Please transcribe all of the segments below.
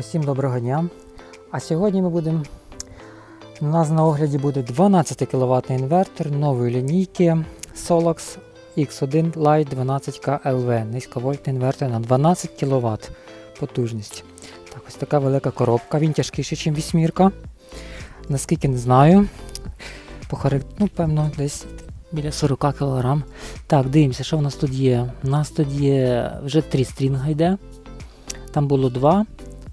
Усім доброго дня. А сьогодні ми будемо. У нас на огляді буде 12 кВт інвертор нової лінійки Solax X1 Lite 12K LV. Низьковольтний інвертор на 12 кВт потужність. Так, ось така велика коробка. Він тяжкіший, ніж вісьмірка. Наскільки не знаю. По харак- ну, певно, десь біля 40 кг. Так, дивимося, що в нас тут є. У нас тут є вже три стрінга йде. Там було два.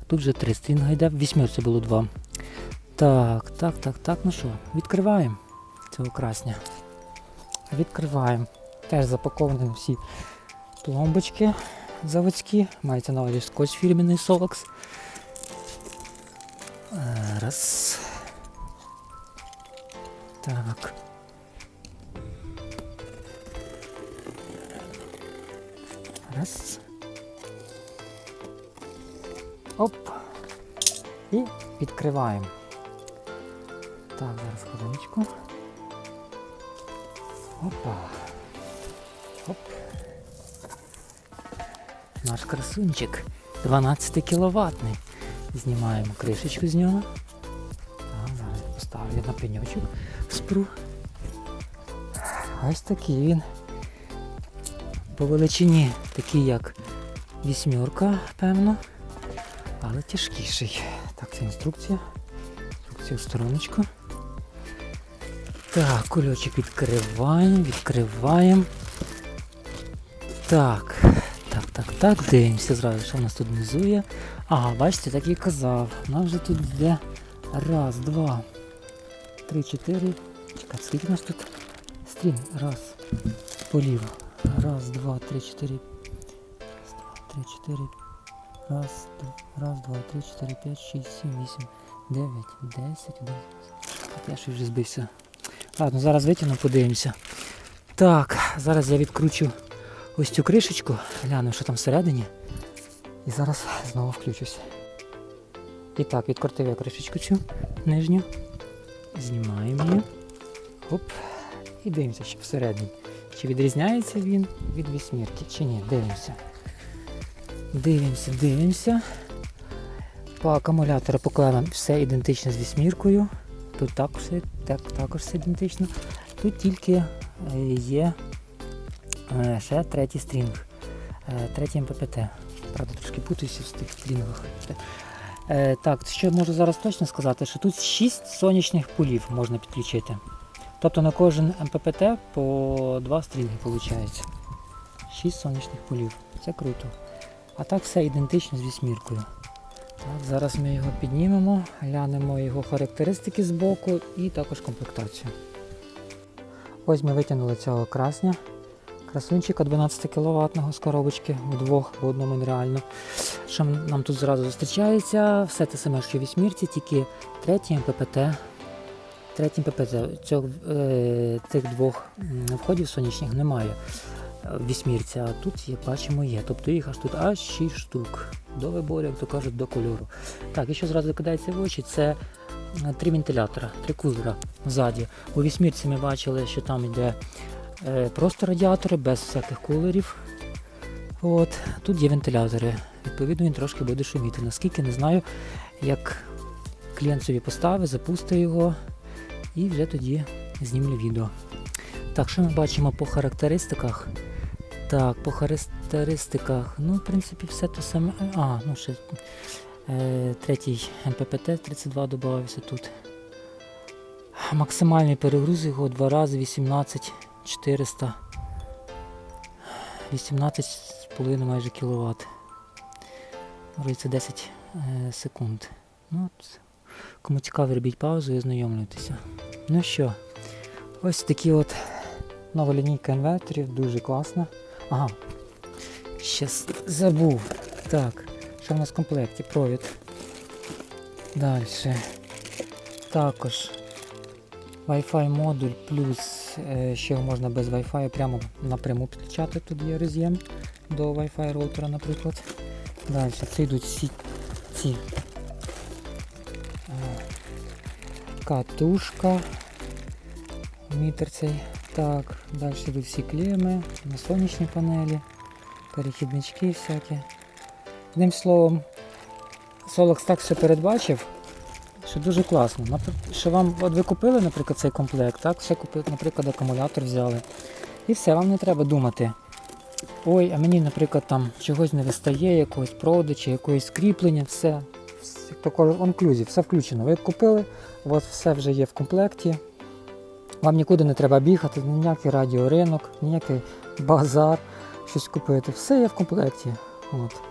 Тут вже три стрінга йде, в вісьмірці було два. Так, так, так, так, ну що, відкриваємо цього красня. Відкриваємо. Теж запаковані всі пломбочки заводські. Мається на увазі скотч Solax. Е, Раз. Так. Раз. Оп. І відкриваємо. Так, зараз хвилиночку. Опа. Оп. Наш красунчик 12 кіловатний. Знімаємо кришечку з нього. Так, зараз поставлю на пеньочок спру. Ось такий він. По величині такий як вісьмірка, певно але тяжкіший. Так, це інструкція. Інструкція в стороночку. Так, кульочок відкриваємо, відкриваємо. Так, так, так, так, дивимося зразу, що в нас тут внизу є. Ага, бачите, так і казав. У нас вже тут йде раз, два, три, чотири. Чекай, скільки у нас тут стрін? Раз. Поліво. Раз, два, три, чотири. Раз, два, три, чотири, Раз, д- раз, два, три, чотири, п'ять, шість, сім, вісім, дев'ять, десять, одинадцять. Я ще вже збився. Ладно, зараз витягну, подивимося. Так, зараз я відкручу ось цю кришечку, гляну, що там всередині. І зараз знову включусь. І так, відкрутив я кришечку цю нижню. Знімаємо її. Оп. І дивимося, що всередині. Чи відрізняється він від вісьмірки, чи ні. Дивимося. Дивимося, дивимося. По акумулятору по все ідентично з вісьміркою. Тут також все, так, також все ідентично. Тут тільки е, є е, ще третій стрінг. Е, Третій МППТ. Правда, трошки путаюся в тих стрінгах. Так, що можу зараз точно сказати, що тут 6 сонячних пулів можна підключити. Тобто на кожен МППТ по 2 стрінги виходить. 6 сонячних пулів. Це круто. А так все ідентично з вісьміркою. Так, зараз ми його піднімемо, глянемо його характеристики з боку і також комплектацію. Ось ми витягнули цього красня. Красунчика 12 кВт з коробочки, вдвох в одному нереально. Що нам тут зразу зустрічається? Все те саме, що в вісьмірці, тільки третій МППТ. Третій МППТ е, цих двох входів сонячних немає в вісьмірці, а тут, як бачимо, є. Тобто їх аж тут аж 6 штук. До вибору, як то кажуть, до кольору. Так, і що зразу кидається в очі, це е, три вентилятора, три кулера ззаді. У вісьмірці ми бачили, що там йде е, просто радіатори без всяких кулерів. От. Тут є вентилятори. Відповідно, він трошки буде шуміти. Наскільки не знаю, як клієнт собі поставить, запустить його і вже тоді знімлю відео. Так, що ми бачимо по характеристиках? Так, по характеристиках, ну, в принципі, все те саме. А, ну ще е, третій МППТ 32 додався тут. Максимальний перегруз його два рази 18 400. 18,5 майже кВт. Це 10 е, секунд. Ну, от, кому цікаво, робіть паузу і ознайомлюйтеся. Ну що, ось такі от нова лінійка інверторів, дуже класна. Ага. Щас забув. Так, що в нас в комплекті? Провід. Далі. Також Wi-Fi модуль плюс е, ще можна без Wi-Fi прямо напряму підключати. Тут є роз'єм до Wi-Fi роутера, наприклад. Далі це йдуть всі ці е, катушка. Мітер цей. Так, далі йдуть всі клеми на сонячні панелі, перехіднички всякі. Одним словом, Solex так все передбачив, що дуже класно. Що вам, от ви купили, наприклад, цей комплект, так? Ще купили, наприклад, акумулятор взяли. І все, вам не треба думати. Ой, а мені, наприклад, там чогось не вистає, якогось проводу чи якогось кріплення, все. Як то кажуть, онклюзі, все включено. Ви купили, у вас все вже є в комплекті. Вам нікуди не треба бігати, ніякий радіоринок, ніякий базар, щось купити. Все є в комплекті. От.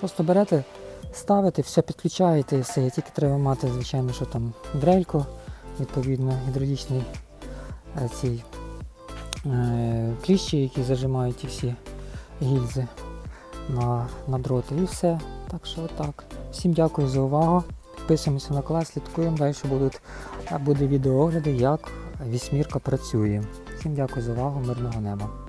Просто берете, ставите, все підключаєте і все. Тільки треба мати, звичайно, що там дрельку, відповідно, гідравлічний е, цей е, кліщі, які зажимають ті всі гільзи на, на дроти. І все. Так що отак. Всім дякую за увагу. Підписуємося на клас, слідкуємо. Далі будуть, буде відеоогляди, як вісьмірка працює. Всім дякую за увагу, мирного неба.